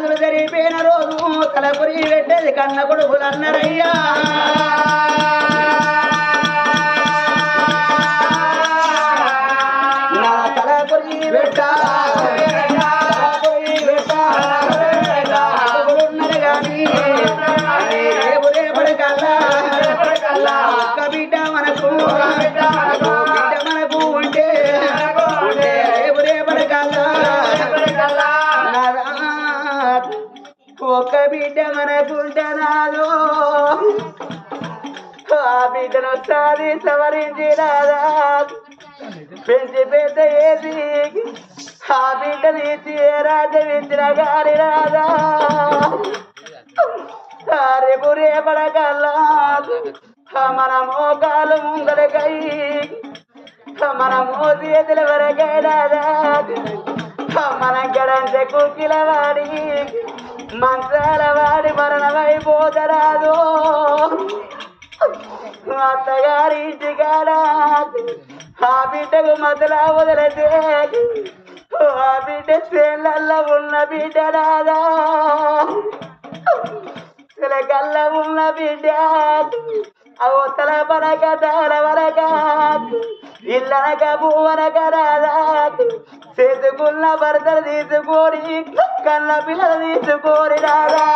అదులు జరిగిపోయిన రోజు తలపురి పెట్టేది కన్న కొడుకులు అన్నారయ్యా. నా తలపురి పెట్ట. తలపురి పెట్ట. బిడ్డ ఆ బిడ్డను సాది సవరించి రాదా పెంచి పెద్ద ఏది. ఆ బిడ్డని ఇచ్చి ఏ రాజ్యం ఇచ్చిన గాని రాదా. రేపు రేపడకల్లా మన మోకాలు ముందరకై మన మోసి ఎదుల వరకై రాదా. మన గడంటే కుక్కిల వాడి. మంత్రాల వాడి మరణమైపోతరాదు. అత్తగారి ఇంటికాడ ఆ బిడ్డకు మొదలా వదిలితే ఆ బిడ్డ చేళ్ళల్లో ఉన్న బిడ్డ రాదా? చిలకల్ల ఉన్న బిడ్డ అవతల పనక తల వరక ఇల్లనక భూవనక రాదా చేసుకున్న భర్తలు తీసుకొని కన్న పిల్లలు తీసుకొని రాదా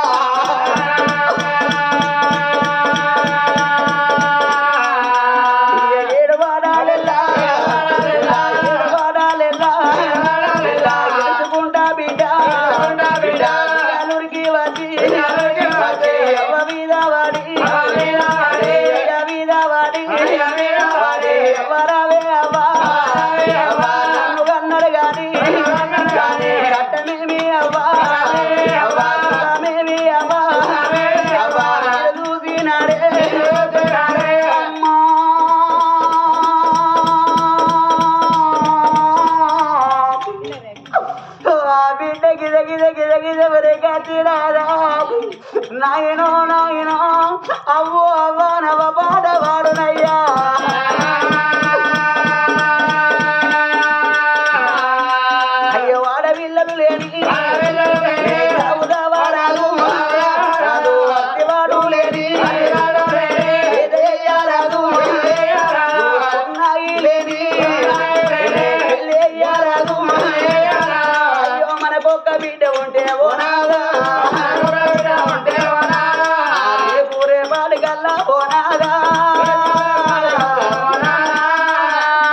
రేపాలి కల్లా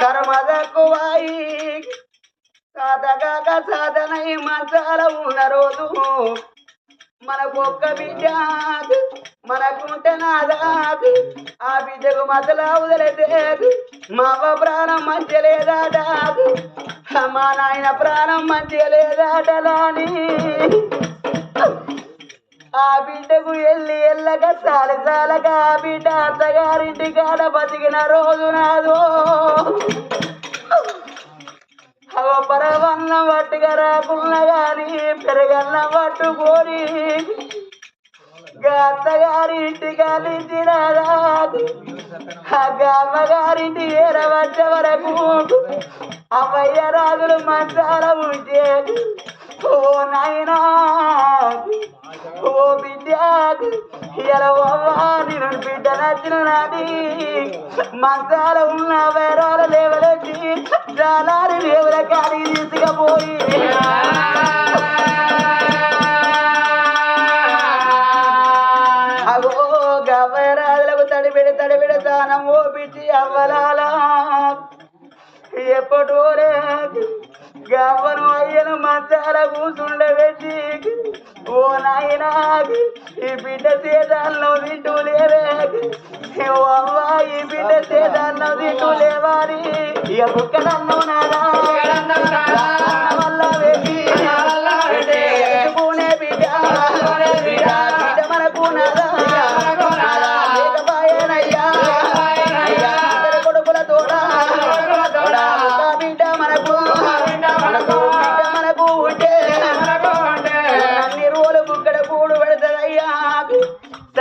కర్మదక్కువాయి సాధగాక సాధనై మంచాల ఉన్న రోజు మనకు ఒక్క బిడ్డ మనకుంటే నాదాది. ఆ బిడ్డకు మసలా వదలేదు మా అవ్వ ప్రాణం మంచి లేదాటాదు. మా నాయన ప్రాణం మంచి లేదాటలాని. ఆ బిడ్డకు ఎల్లి ఎల్లక చాలి చాలగా ఆ బిడ్డ అత్తగారింటి కాడ బతికిన రోజు నాదో. అవ పరవన్నం పట్టుగా రాకున్నా గాని పెరగన్నం పట్టుకొని అత్తగారి ఇంటికి అలించినారా అమ్మగారింటి ఏరవచ్చ వరకు అమ్మయ్య రాజులు మంచాల ఉంటే ఓ నాయనా ఓ బిడ్డ ఇలా నేను బిడ్డ నచ్చిన నాది మంచాల ఉన్న వేరాల లేవలెత్తి జాలారి లేవల కాడికి తీసుకపోయి. అగో గవ్వరాజులకు తడిబిడి తడిబిడి దానం ఓ బిడ్డి అవ్వలాలా ఎప్పటోరే గవ్వను అయ్యను మంచాల కూసుండబెట్టి ఓ నాయనా ఈ బిడ్డ సేదాల్లో తింటూ లేవే. ఓ అవ్వ ఈ బిడ్డ సేదాల్లో తింటూ లేవారి ఇక బుక్కనన్ను నారా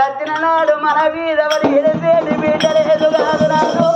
సచ్చిన నాడు మన మీద పడి ఎడిసేది బిడ్డ నాడు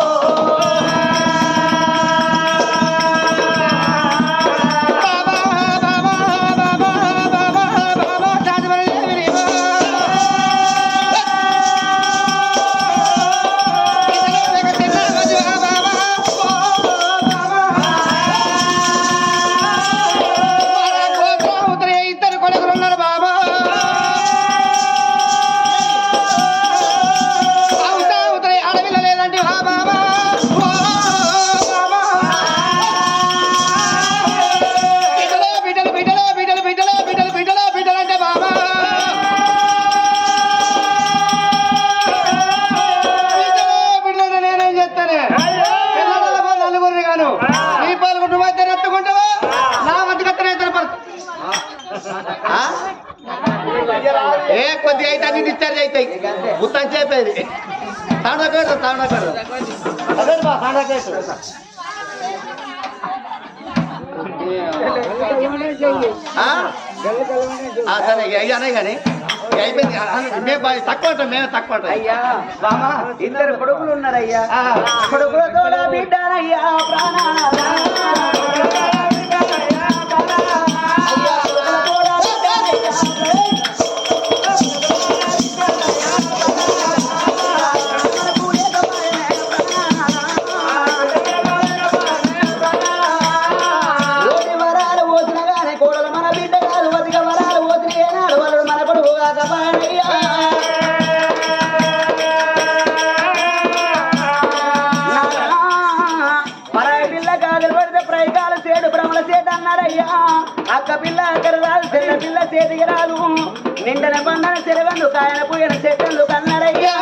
ఏ కొద్దిగా అయితే అన్ని డిశ్చార్జ్ అవుతాయి మొత్తం చెప్పేది తాండా పెడతా తాండా పెడతా అదే బా తాండా? ఆ, సరే అయ్యానే కానీ. అయిపోయింది. మేము తక్కువ ఉంటాం మేము తక్కువ ఉంటాం. అయ్యా బామా ఇద్దరు కొడుకులు ఉన్నారయ్యా. కొడుకులతో బిడ్డారయ్యా ప్రాణానాథ. చేతికి రాదు. నిండన పండన చెరగండు కాయన పూయన చెట్టండు కన్నారయ్యా.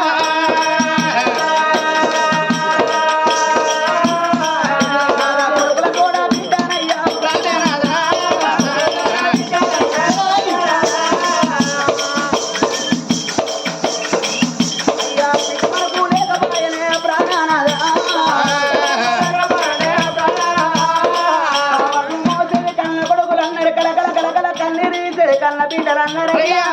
కన్న బిడ్డలు అన్నారయ్యా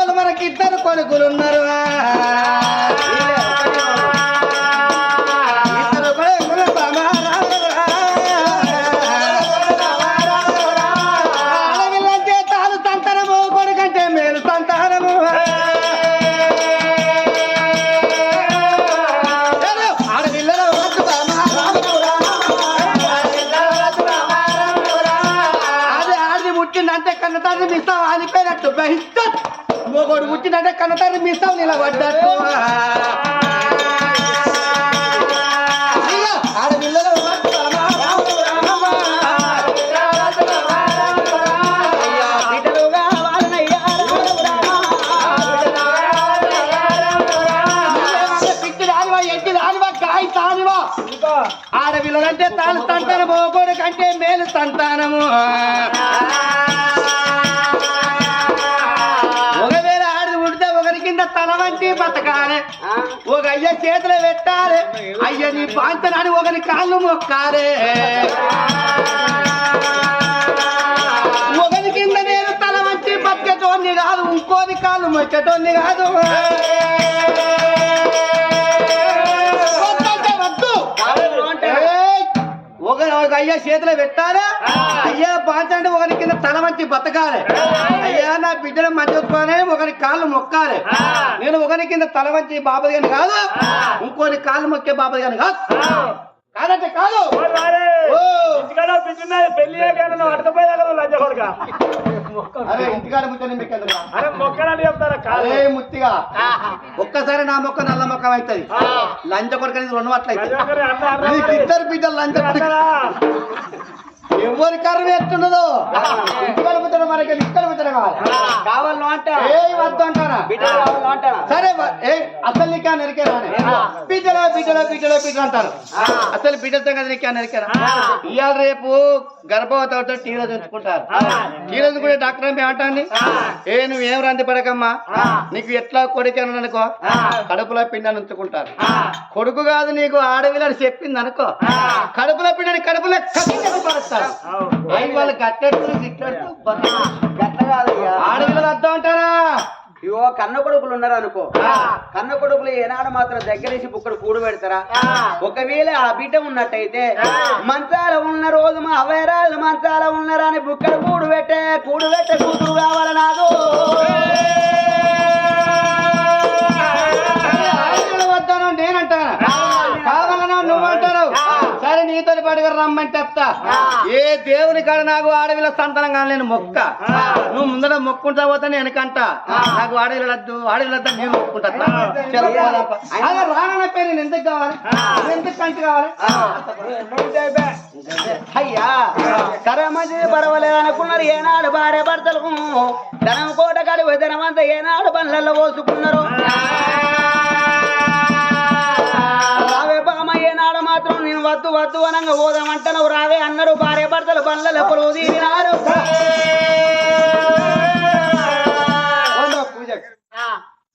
పెద్ద మనకి ఇద్దరు కొడుకులు ఉన్నారు. ఇద్దరు మొగోడు పుట్టినట్టే కన్న మిస్తావు నిలబడ్డట్టు. పిచ్చి ఆడపిల్లలంటే తాను సంతానము కొడుకు మేలు సంతానము ఒకరి కింద తల వంటి బతకాలి ఒక అయ్య చేతులు పెట్టాలి. అయ్య నీ పాంచనాన్ని ఒకరి కాళ్ళు మొక్కాలి. ఒకరి కింద నేను తల వంచి బతికేటోన్ని కాదు ఇంకోని కాళ్ళు మొక్కేటోన్ని కాదు. అయ్యా చేతిలో పెట్టాలి. అయ్యా బాంచంటే ఒకరి కింద తల వంచి బతకాలి అయ్యా నా బిడ్డను మంచుకొని ఒకరి కాళ్ళు మొక్కాలి. నేను ఒకరి కింద తల వంచి బాబది గాని కాదు ఇంకోని కాళ్ళు మొక్కే బాబది గాని కాదు. కాదంటే కాదు! పెళ్ళి అరే ఇంటికాడ ముచ్చని? అరే ముత్తిగా. ఒక్కసారి నా మొక్క నల్ల మొక్క అవుతుంది. లంచ కొడుకు అనేది రెండు అట్లయితే ఇద్దరు బిడ్డలు లంచ ఎవరి కర్ర ఎట్టున్నదో ఇంటి కలుపుతాడు మనకి ఇంటి కలుపుతాడు కావాలి కావాలను అంట ఏ వద్దు అంటారా? అంటారా? సరే ఏ అసలు నీకా నరికేరా. బిడ్డలో బిడ్డలో బిడ్డలో బిడ్డలు అంటారు. అసలు బిడ్డలతో కదా నీకా నరికేరా? ఇవాళ రేపు గర్భవతి అవుతా టీలో తెచ్చుకుంటారు టీలో కూడా డాక్టర్ ఏమి అంటాండి ఏ నువ్వు ఏం రంది పడకమ్మా? నీకు ఎట్లా కొడుకు అనుకో? కడుపులో పిండాన్ని ఉంచుకుంటారు. కొడుకు కాదు నీకు ఆడవిలని చెప్పింది అనుకో? కడుపులో పిండని కడుపులో కట్టించి పడతారు వాళ్ళు గట్ల కాదయ్యా ఆడవిలు అర్థం అంటారా? ఇగో కన్న కొడుకులు ఉన్నారు అనుకో కన్న కొడుకులు ఏనాడు మాత్రం దగ్గరేసి బుక్కడు కూడు పెడతారా? ఒకవేళ ఆ బిడ్డ ఉన్నట్టయితే మంచాల ఉన్న రోజు మా అవైరాలు మంచాల ఉన్నారా అని బుక్కడు కూడు పెట్టే కూడు పెట్టే కూతురు కావాలి నాకు? నేనంటాను కావాలన్నా నువ్వు అంటారు సరే నీతో పాటుగా రమ్మంటే వస్తా ఏ దేవుని కాడ నాకు ఆడవిల సంతానం కానీ మొక్క. నువ్వు ముందర మొక్కుంటా పోతా నేను వెనకంట. నాకు ఆడవిలద్దు ఆడవిలద్దు నేను మొక్కుంటా. అలా రానన్న పేరు నేను ఎందుకు కావాలి? ఎందుకు కంటి కావాలి? అయ్యా సరే మంచిది పర్వాలేదు అనుకున్నారు. ఏనాడు భార్య భర్తలు. ధనం కోట కాడి ధనం అంతా ఏనాడు బండ్లలో పోసుకున్నారు. వద్దు వద్దు అనంగా పోదామంటాను రావే అన్నారు భార్య భర్తలు బండ్లలో పొరుగు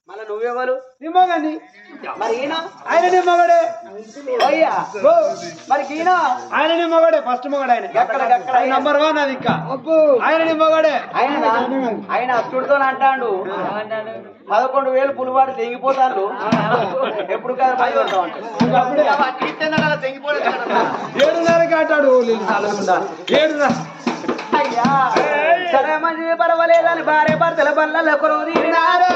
మళ్ళీ నువ్వెవరు? నిమ్మగండి. మరి ఈయన? ఆయన నిమ్మగడే. అయ్యా మరి ఈయన? ఆయన నిమ్మగడే ఫస్ట్ మొగడు ఆయన. ఎక్కడ ఎక్కడ ఆయన? నంబర్ వన్ అది ఇంకా. ఆయన నిమ్మగడే. ఆయన ఆయన అచ్చుడితో అంటాడు. పదకొండు వేలు పులివాడు తెగిపోతాడు ఎప్పుడు కాదు పది. ఏడున్నరకి నల్గొండ ఏడున్నర. అయ్యా. సరే మంచి పర్వాలేదని భార్య భర్తల బల్లల కొరువు తీరినారు.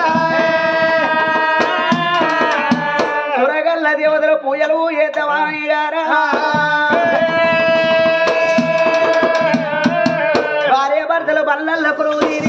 సురగల్ల దేవతల పూజలు ఏతవాణి గారా. భార్య భర్తల కొరువు తీరిల్లే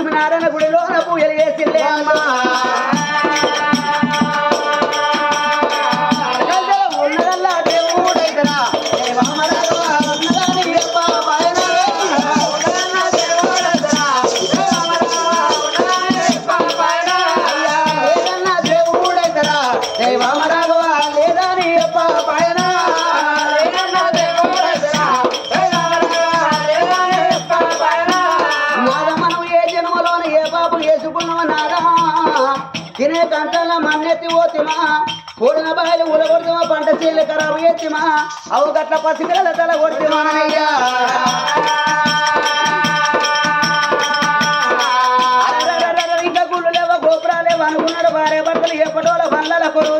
లక్ష్మీనారాయణ గుడిలో పూజలు చేసిందే అమ్మా. పోతిమా కూడిన బాయలు ఉలగొడుతుమా పంట చేలు ఖరాబు ఎత్తిమా అవు గట్ల పసిపిల్లల తల కొడుతుమా ఇంకా గుళ్ళు లేవ గోపురాలేవ అనుకున్నాడు భార్య భర్తలు ఎప్పటోళ్ళ బండ్ల కొరువు